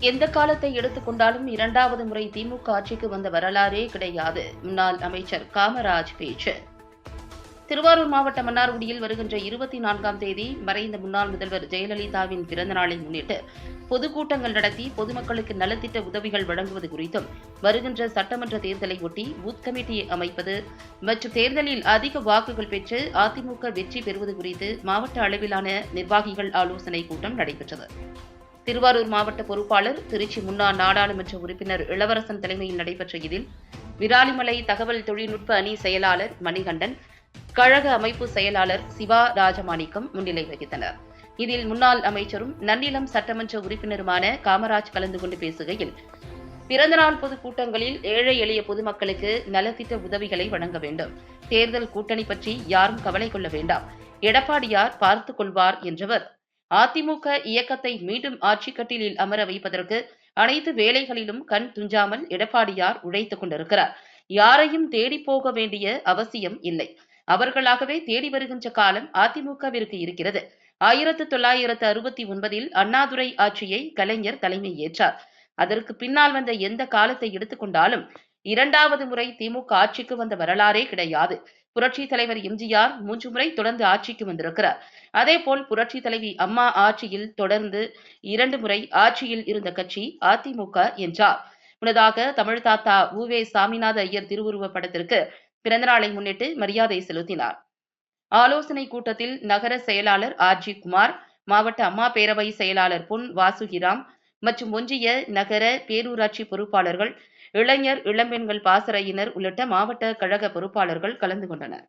எந்த காலத்தை எடுத்துக்கொண்டாலும் இரண்டாவது முறை திமுக ஆட்சிக்கு வந்த வரலாறே கிடையாது. முன்னாள் அமைச்சர் காமராஜ் பேச்சு. திருவாரூர் மாவட்டம் மன்னார்குடியில் வருகின்ற இருபத்தி நான்காம் தேதி மறைந்த முன்னாள் முதல்வர் ஜெயலலிதாவின் பிறந்த நாளை முன்னிட்டு பொதுக்கூட்டங்கள் நடத்தி பொதுமக்களுக்கு நலத்திட்ட உதவிகள் வழங்குவது குறித்தும் வருகின்ற சட்டமன்ற தேர்தலை ஒட்டி பூத் கமிட்டியை அமைப்பது மற்றும் தேர்தலில் அதிக வாக்குகள் பெற்று அதிமுக வெற்றி பெறுவது குறித்து மாவட்ட அளவிலான நிர்வாகிகள் ஆலோசனை கூட்டம் நடைபெற்றது. திருவாரூர் மாவட்ட பொறுப்பாளர் திருச்சி முன்னாள் நாடாளுமன்ற உறுப்பினர் இளவரசன் தலைமையில் நடைபெற்ற இதில் விராலிமலை தகவல் தொழில்நுட்ப அணி செயலாளர் மணிகண்டன் கழக அமைப்பு செயலாளர் சிவா ராஜமாணிக்கம் முன்னிலை வகித்தனர். இதில் முன்னாள் அமைச்சரும் நன்னிலம் சட்டமன்ற உறுப்பினருமான காமராஜ் கலந்து கொண்டு பேசுகையில் பிறந்தநாள் பொதுக்கூட்டங்களில் ஏழை எளிய பொதுமக்களுக்கு நலத்திட்ட உதவிகளை வழங்க வேண்டும். தேர்தல் கூட்டணி பற்றி யாரும் கவலை கொள்ள வேண்டாம். எடப்பாடியார் பார்த்துக் கொள்வார் என்றவர் அதிமுக இயக்கத்தை மீண்டும் ஆட்சிக்கட்டிலில் அமர வைப்பதற்கு அனைத்து வேலைகளிலும் கண் துஞ்சாமல் எடப்பாடியார் உழைத்துக் கொண்டிருக்கிறார். யாரையும் தேடி போக வேண்டிய அவசியம் இல்லை. அவர்களாகவே தேடி வருகின்ற காலம் அதிமுகவிற்கு இருக்கிறது. ஆயிரத்து தொள்ளாயிரத்து அறுபத்தி ஒன்பதில் அண்ணாதுரை ஆட்சியை கலைஞர் தலைமை ஏற்றார். அதற்கு பின்னால் வந்த எந்த காலத்தை எடுத்துக்கொண்டாலும் இரண்டாவது முறை திமுக ஆட்சிக்கு வந்த வரலாறே கிடையாது. புரட்சி தலைவர் எம்ஜிஆர் மூன்று முறை தொடர்ந்து ஆட்சிக்கு வந்திருக்கிறார். அதேபோல் புரட்சி தலைவி அம்மா ஆட்சியில் தொடர்ந்து இரண்டு முறை ஆட்சியில் இருந்த கட்சி அதிமுக என்றார். முன்னதாக தமிழ் தாத்தா உவே சாமிநாத ஐயர் திருவுருவ படத்திற்கு பிறந்தநாளை முன்னிட்டு மரியாதை செலுத்தினார். ஆலோசனை கூட்டத்தில் நகர செயலாளர் ஆர்ஜி குமார் மாவட்ட அம்மா பேரவை செயலாளர் பொன் வாசுகிராம் மற்றும் ஒன்றிய நகர பேரூராட்சி பொறுப்பாளர்கள் இளைஞர் இளம்பெண்கள் பாசறையினர் உள்ளிட்ட மாவட்ட கழக பொறுப்பாளர்கள் கலந்து கொண்டனர்.